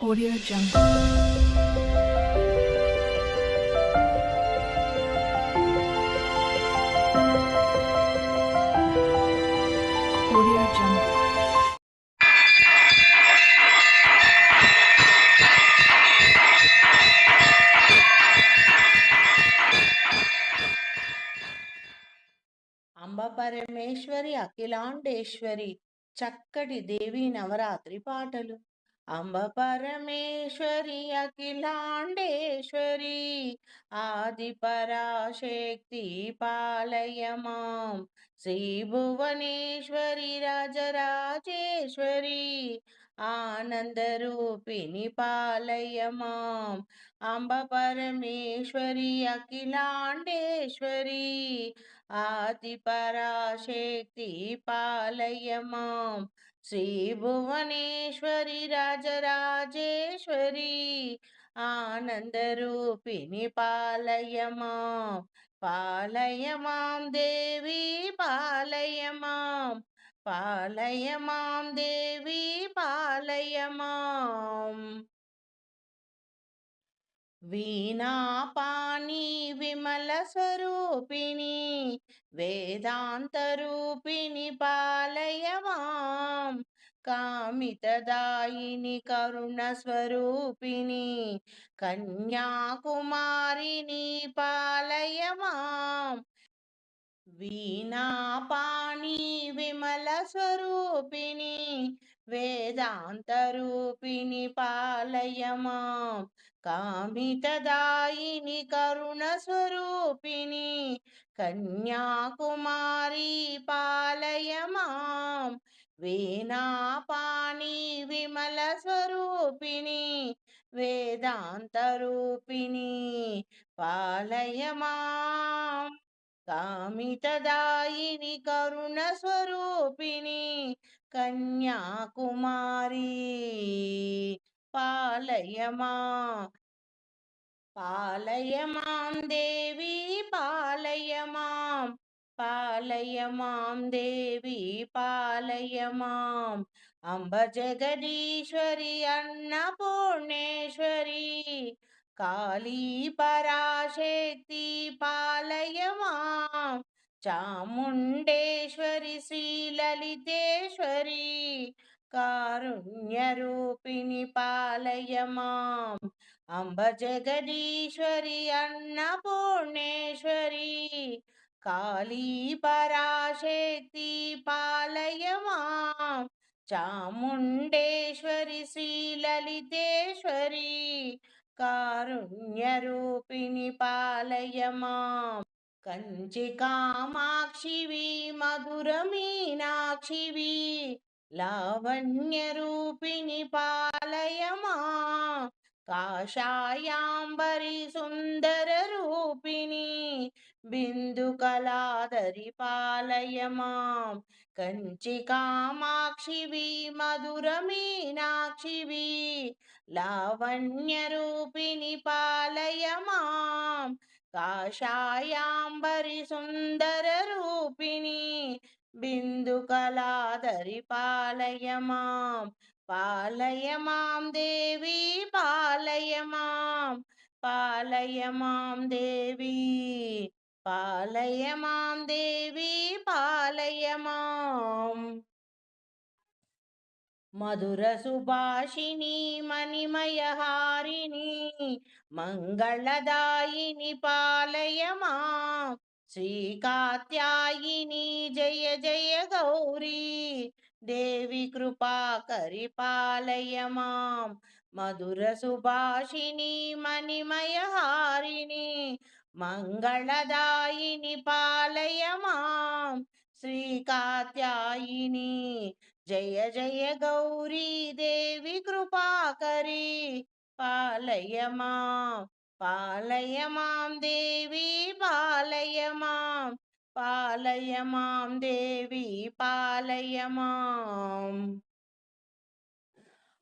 Audio Jungle. Audio Jungle. అంబ పరమేశ్వరి అఖిలాండేశ్వరి చక్కటి దేవి నవరాత్రి పాటలు అంబ పరమేశ్వరి అఖిలాండేశ్వరి ఆది పరాశక్తి పాలయమాం. శ్రీ భువనేశ్వరి రాజరాజేశ్వరి ఆనందరూపిణి పాలయమాం. అంబ పరమేశ్వరి అఖిలాండేశ్వరి ఆది పరాశక్తి పాలయమాం. శ్రీ భువనేశ్వరి రాజరాజేశ్వరి ఆనందరూపిణి పాలయమాం పాలయమాం దేవి పాలయమాం పాలయమాం దేవి పాలయమాం వీణాపాణి విమల స్వరూపిణి వేదాంతరూపిణి పాలయవాం కామితదాయిని కరుణ స్వరూపిణి కన్యాకుమారిని పాలయవాం. వీణాపాణి విమల స్వరూపిణి వేదాంతరూపిణి పాలయమా. కామితదాయిని కరుణ స్వరూపిణి కన్యాకుమారి పాలయమాం. వీణాపాణి విమల స్వరూపిణి వేదాంతరూపిణి పాలయమా. కామితదాయిని కరుణ స్వరూపిణి కన్యాకుమారి పాలయమా? పాలయమాం దేవి పాలయమాం. పాలయమాం దేవి పాలయమాం. అంబ జగదీశ్వరి అన్నపూర్ణేశ్వరి కాళీ పరాశక్తి పాలయమాం. చాముండేశ్వరి శ్రీలలితేశ్వరి కారుణ్యరూపిణి పాలయమాం. అంబ జగదీశ్వరి అన్నపూర్ణేశ్వరి కాళీ పరాశక్తి పాలయమాం. చాముండేశ్వరి శ్రీలలితేశ్వరి కారుణ్యరూపిణి పాలయమాం. కంచి కామాక్షివి మధుర మీనాక్షివి లావణ్యరూపిణి పాలయమా కాషాయాంబరి సుందర రూపిణి బిందు కళాదరి పాలయమా కంచి కామాక్షివి మధుర మీనాక్షివి లావణ్యరూపిణి పాలయమా కాషాయాంబరి సుందర రూపిణి బిందు కళాధరి పాలయమాం పాలయమాం దేవి పాలయమాం పాలయమాం దేవి పాలయమాం దేవి పాలయమాం. మధుర సుభాషిణి మణిమయహారిణి మంగళదాయిని పాలయమా శ్రీకాత్యాయిని జయ జయ గౌరీ దేవి కృపాకరి పాలయమాం మధుర సుభాషిణి మణిమయహారిణి మంగళదాయిని పాలయమాం శ్రీకాత్యాయిని జయ జయ గౌరీ దేవి కృపాకరి పాలయ మాం దేవి పాలయ మాం పాలయ మాం దేవి పాలయ మాం.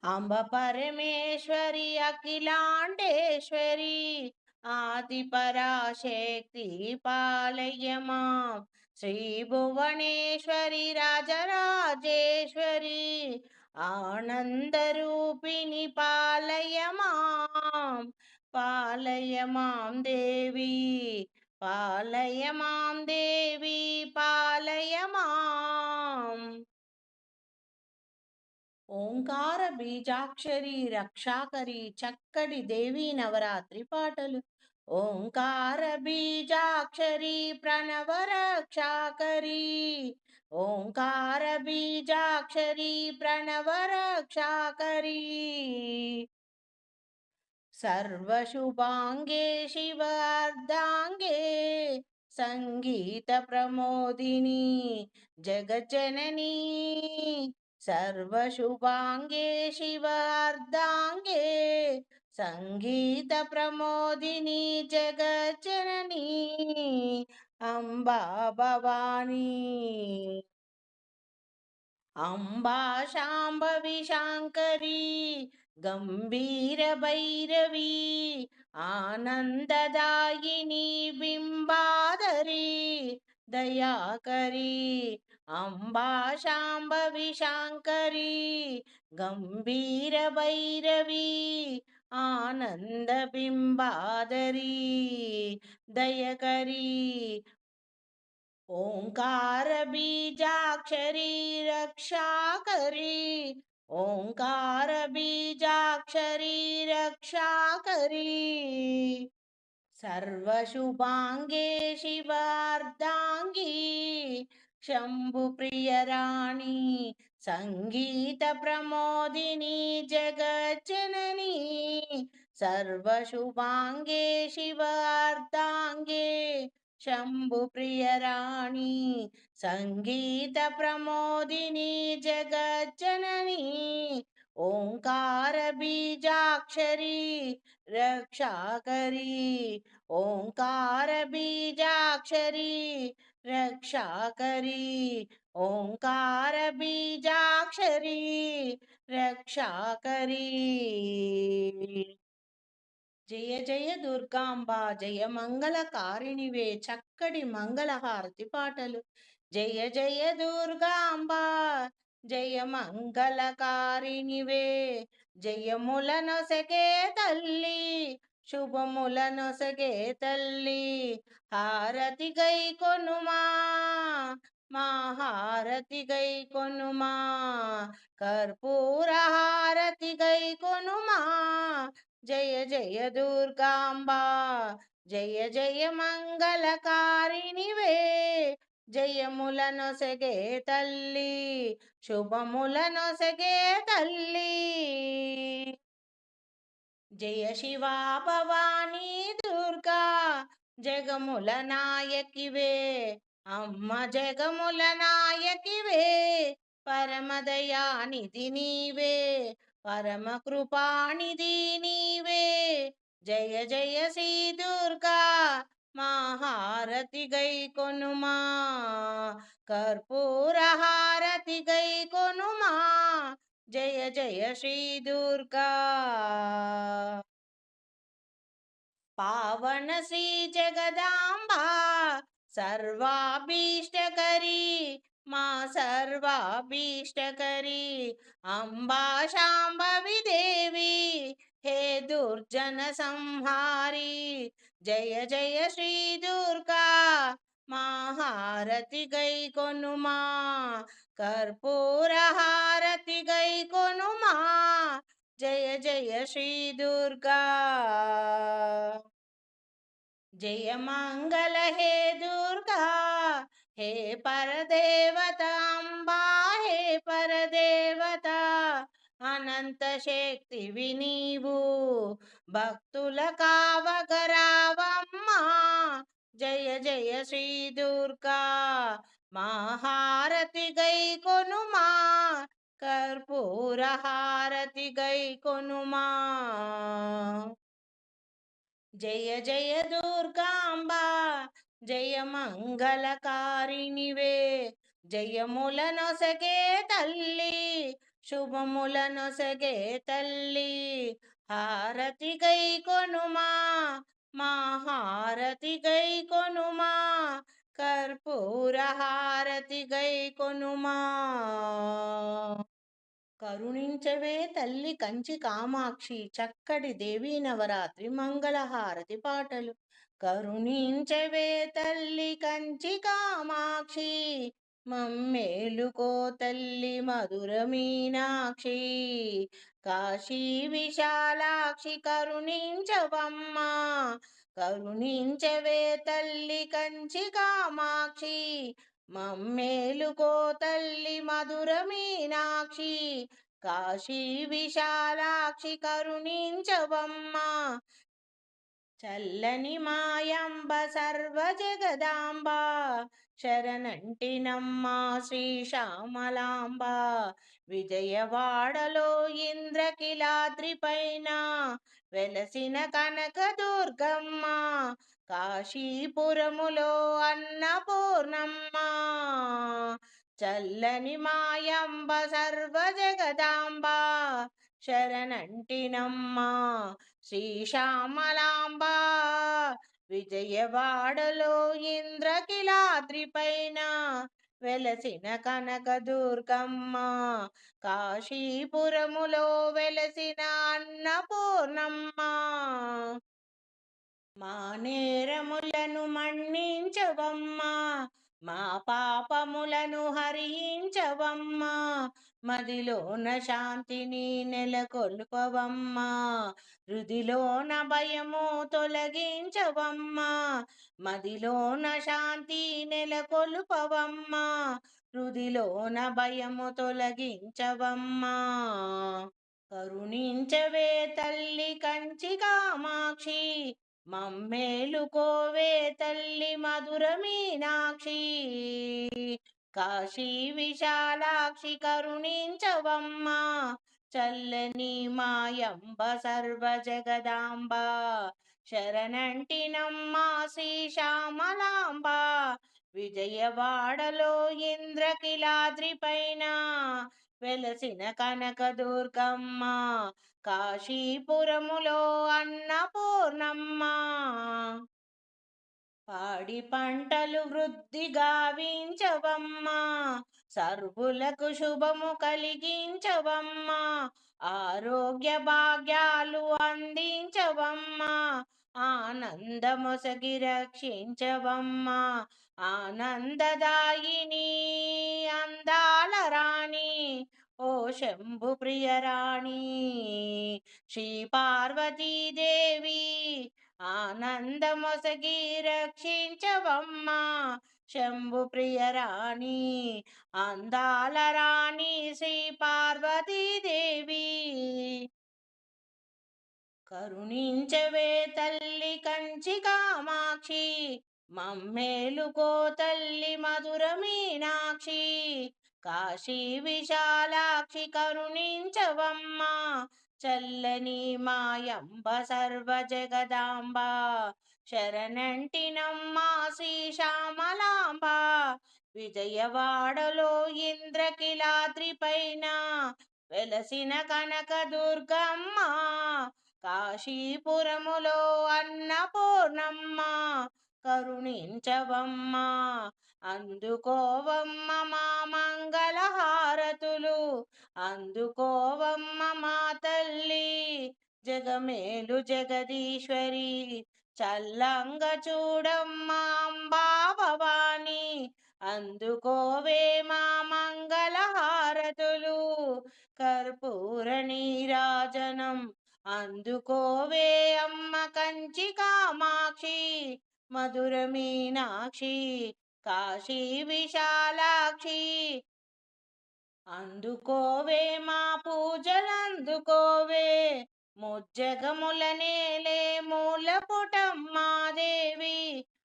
అంబ పరమేశ్వరి అఖిలాండేశ్వరి ఆది పరాశక్తి పాలయ మాం శ్రీ భువనేశ్వరి రాజరాజేశ్వరి ఆనందరూపిణి పాలయ మాం దేవి పాలయ దేవి పాలయ మాం ఓంకార బీజాక్షరి రక్షాకరి చక్కటి దేవి నవరాత్రి పాటలు. ओङ्कारबीजाक्षरी प्रणवरक्षाकरी। ओङ्कारबीजाक्षरी प्रणवरक्षाकरी। सर्वशुभाङ्गे शिवार्धाङ्गे सङ्गीतप्रमोदिनी जगज्जननी। सर्वशुभाङ्गे शिवार्धाङ्गे సంగీత ప్రమోదిని జగజనని అంబా భవానీ. అంబా శాంభవి శాంకరి గంభీర భైరవి ఆనందదాయిని బింబాదరి దయాకరి. అంబా శాంభవి శాంకరి గంభీర భైరవి ఆనంద బింబాదరి దయకరి ఓంకార బీజాక్షరి రక్షాకరి ఓంకార బీజాక్షరి రక్షాకరి సర్వశుభాంగే శివార్ధాంగి శంభు ప్రియరాణి సంగీత ప్రమోదిని జగజ్జనని సర్వశుభాంగే శివార్ధాంగే శంభు ప్రియరాణి సంగీత ప్రమోదిని జగజ్జనని ఓంకార బీజాక్షరి రక్షాకరి జయ జయ దుర్గాంబ జయ మంగళకారిణివే చక్కటి మంగళహారతి పాటలు. జయ జయ దుర్గాంబ జయ మంగళకారిణివే జయములనొసగే తల్లి శుభములనొసగే తల్లి హారతి గై కొనుమా మా గై కొనుమా కర్పూర హారతి గై కొనుమా. జయ జయ దుర్గాంబా జయ జయ మంగళకారిణివే. జయములనొసగే తల్లి శుభములనొసగే తల్లి. జయ శివా భవానీ దుర్గా జగముల నాయకివే. అమ్మ జగముల నాయకివే పరమదయానిధి నీవే పరమ కృపానిధి నీవే. జయ జయ శ్రీ దుర్గా మహారతి గై కొనుమా కర్పూర హారతి గై కొనుమా. జయ జయ శ్రీ దుర్గా. పావన శ్రీ జగదాంబా సర్వాభీష్టకరి మా సర్వాభీష్టకరి అంబా శాంభవి దేవి హే దుర్జన సంహారి జయ జయ శ్రీ దుర్గా మహారతి గై కొనుమా కర్పూర హారతి గై కొనుమా జయ జయ శ్రీ దుర్గా జయ మంగళ హే దుర్గా హే పరదేవతాంబా హే పరదేవత అనంత శక్తి వినీవు భక్తుల కావగరావమ్మా జయ జయ శ్రీ దుర్గా మహారతి గై కొనుమా కర్పూర హారతి గై కొనుమా. జయ జయ దుర్గాంబ జయ మంగళకారిణివే. జయముల నొసగే తల్లి శుభముల నొసగే తల్లి. హారతి గై కొనుమా మా హారతి గై కొనుమా. కర్పూర హారతి గై కొనుమా. కరుణించవే తల్లి కంచి కామాక్షి చక్కటి దేవి నవరాత్రి మంగళహారతి పాటలు. కరుణించవే తల్లి కంచి కామాక్షి మమ్మేలుకో తల్లి మధుర మీనాక్షి. కాశీ విశాలాక్షి కరుణించవమ్మా కరుణించవే తల్లి కంచి కామాక్షి. మమ్మేలుకో తల్లి మధుర మీనాక్షి కాశీ విశాలాక్షి కరుణించవమ్మా. చల్లని మాయంబ సర్వ జగదాంబ శరణంటినమ్మా శ్రీ శ్యామలాంబ విజయవాడలో ఇంద్రకిలాద్రి పైన వెలసిన కనక దుర్గమ్మ కాశీపురములో అన్నపూర్ణమ్మ చల్లని మాయంబ సర్వ జగదాంబ శరణంటినమ్మ శ్రీ శ్యామలాంబ విజయవాడలో ఇంద్రకిలాద్రిపైన వెలసిన కనక దుర్గమ్మ కాశీపురములో వెలసిన అన్నపూర్ణమ్మ. మా నేరములను మన్నించవమ్మా. మా పాపములను హరించవమ్మా. మదిలోన శాంతిని నెలకొల్పవమ్మా. హృదిలోన భయము తొలగించవమ్మా. మదిలోన శాంతి నెలకొల్పవమ్మా. హృదిలోన భయము తొలగించవమ్మా. కరుణించవే తల్లి కంచి కామాక్షి మమ్మేలుకోవే తల్లి మధుర మీనాక్షి. కాశీ విశాలాక్షి కరుణించవమ్మా. చల్లని మాయంబ సర్వ జగదాంబ. శరణంటినమ్మా శ్రీ శ్యామలాంబ విజయవాడలో ఇంద్రకిలాద్రి పైన. వెలసిన కనక దుర్గమ్మ కాశీపురములో అన్నపూర్ణమ్మ. పాడి పంటలు వృద్ధి గావించవమ్మా. సర్వులకు శుభము కలిగించవమ్మా. ఆరోగ్య భాగ్యాలు అందించవమ్మా. ఆనందమొసగి రక్షించవమ్మా. ఆనందదాయిని అందాల రాణి. ఓ శంభు ప్రియరాణి శ్రీ పార్వతీదేవి ఆనందమొసగి రక్షించవమ్మా. శంభు ప్రియరాణి అందాల రాణి శ్రీ పార్వతీదేవి. కరుణించవే తల్లి కంచి కామాక్షి మమ్మేలుకో తల్లి మధుర మీనాక్షి. కాశీ విశాలాక్షి కరుణించవమ్మా చల్లని మాయంబ సర్వ జగదాంబ శరణంటినమ్మా శ్రీ శ్యామలాంబ విజయవాడలో ఇంద్రకిలాద్రి పైన వెలసిన కనక దుర్గమ్మ కాశీపురములో అన్నపూర్ణమ్మ కరుణించవమ్మా అందుకోవమ్మ మా అందుకోవమ్మ మా తల్లి జగమేలు జగదీశ్వరి చల్లంగ చూడమ్మా అంబా అందుకోవే మా మంగళహారతులు కర్పూర నీరాజనం అందుకోవే అమ్మ కంచి కామాక్షి మధుర మీనాక్షి కాశీ విశాలాక్షి అందుకోవే మా పూజలందుకోవే ముజ్జగముల నేలే మూల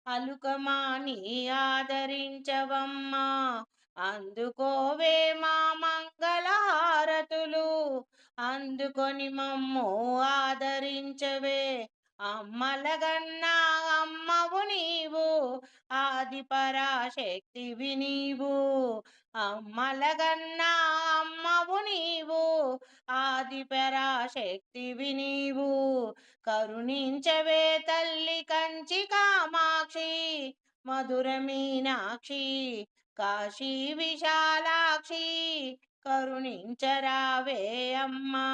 అలుకమాని ఆదరించవమ్మా. అందుకోవే మా మంగళహారతులు. అందుకొని మమ్ము ఆదరించవే. అమ్మలగన్నా అమ్మవు నీవు ఆది పరాశక్తివి నీవు అమ్మలగన్నా అమ్మవు నీవు ఆది పరాశక్తివి నీవు కరుణించవే తల్లి కంచి కామాక్షి మధుర మీనాక్షి కాశీ విశాలాక్షి కరుణించరావే అమ్మా.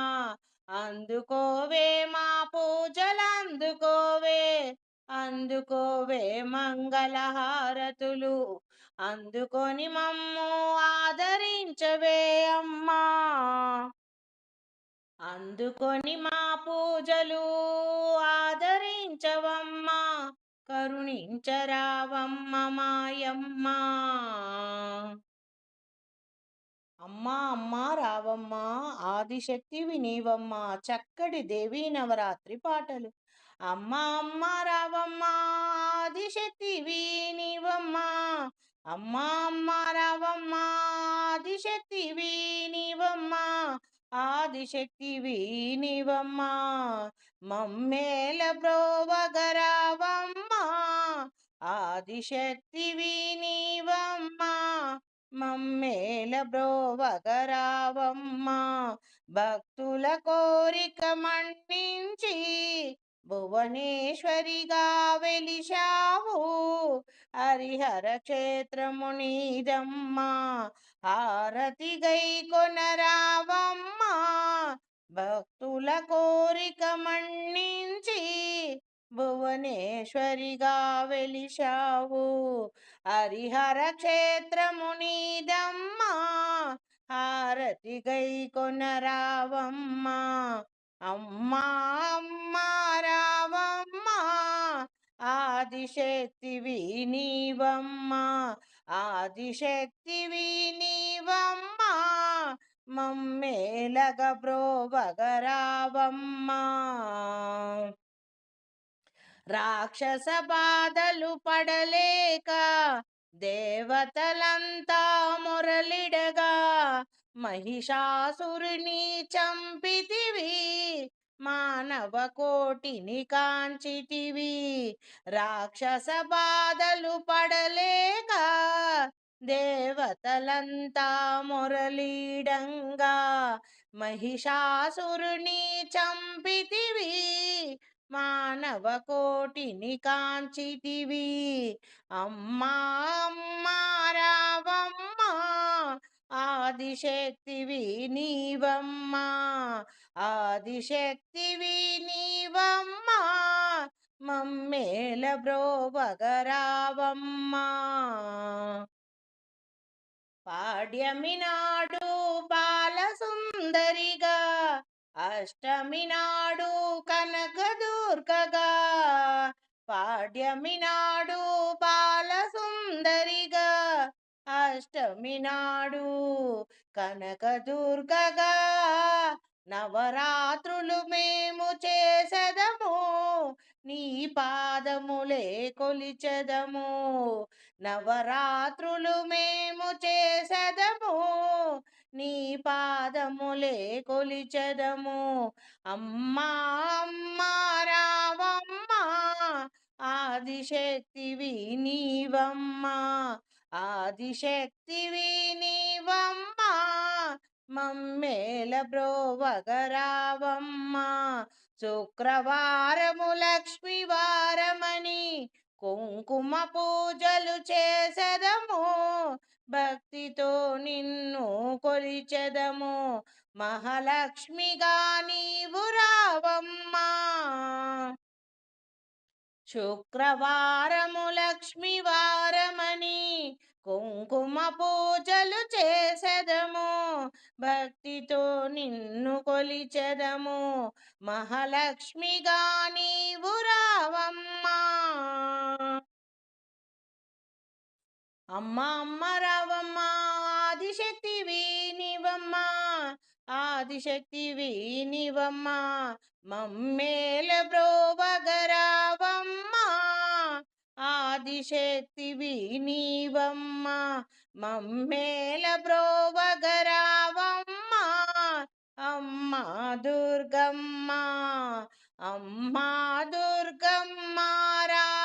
అందుకోవే మా పూజలందుకోవే అందుకోవే మంగళహారతులు. అందుకొని మమ్ము ఆదరించవే అమ్మా. అందుకొని మా పూజలు ఆదరించవమ్మా. కరుణించరావమ్మ మాయమ్మా. అమ్మా అమ్మా రావమ్మా ఆదిశక్తివి నీవమ్మా చక్కటి దేవీ నవరాత్రి పాటలు. అమ్మా అమ్మా రావమ్మా ఆదిశక్తివి నీవమ్మా అమ్మా అమ్మా రావమ్మా ఆదిశక్తివి నీవమ్మా ఆదిశక్తివి నీవమ్మా మమ్మేల బ్రోవగరావమ్మా ఆదిశక్తివి నీవమ్మా మమ్మేల బ్రోవగరావమ్మా భక్తుల కోరిక మన్నించి భువనేశ్వరిగా వెలిశావు. హరిహర క్షేత్రము నీదమ్మా హారతి గై కొనరావమ్మా భక్తుల కోరిక మన్నించి భువనేశ్వరిగా వెలిశావు. హరిహర క్షేత్రము నీదమ్మా హారతి గై కొనరావమ్మా అమ్మా అమ్మా రావమ్మా ఆదిశక్తివి నీవమ్మా ఆదిశక్తివి నీవమ్మా మమ్మేలగ బ్రోవగరావమ్మా రాక్షస బాధలు పడలేక దేవతలంతా మురళిడగా మహిషాసురుని చంపితివి మానవ కోటిని కాంచితివి. రాక్షస బాధలు పడలేక దేవతలంతా మురళీడంగా మహిషాసురుని చంపితివి మానవ కోటిని కాంచితివి. అమ్మా అమ్మా రావమ్మా ఆదిశక్తివి నీవమ్మా ఆదిశక్తివి నీవమ్మా మమ్మేల బ్రోవగరావమ్మా పాడ్యమి నాడు బాలసుందరిగా అష్టమి నాడు కనకదుర్గగా పాడ్యమి నాడు బాలసుందరిగా అష్టమి నాడు కనకదుర్గగా నవరాత్రులు మేము చేసదము నీ పాదములే కొలిచెదము నవరాత్రులు మేము చేసదము నీ పాదములే కొలిచెదము. అమ్మా అమ్మా రావమ్మా ఆదిశక్తివి నీవమ్మా ఆదిశక్తివి నీవమ్మా మమ్మేల బ్రోవగరావమ్మా శుక్రవారము లక్ష్మి వారమని కుంకుమ పూజలు చేసెదము. భక్తితో నిన్ను కొలిచెదము. మహాలక్ష్మిగా నీవు రావమ్మా. శుక్రవారము లక్ష్మి వారమని కుంకుమ పూజలు చేసెదము. భక్తితో నిన్ను కొలిచెదము. మహాలక్ష్మిగా నీవు రావమ్మా. అమ్మ అమ్మ రావమ్మా ఆదిశక్తి వీనివమ్మ ఆదిశక్తి వీనివమ్మ మమ్మేల బ్రోవగరావమ్మ ఆదిశక్తి వీనివమ్మ మమ్మేల బ్రోవగరావమ్మ అమ్మ దుర్గమ్మ అమ్మ దుర్గమ్మ రా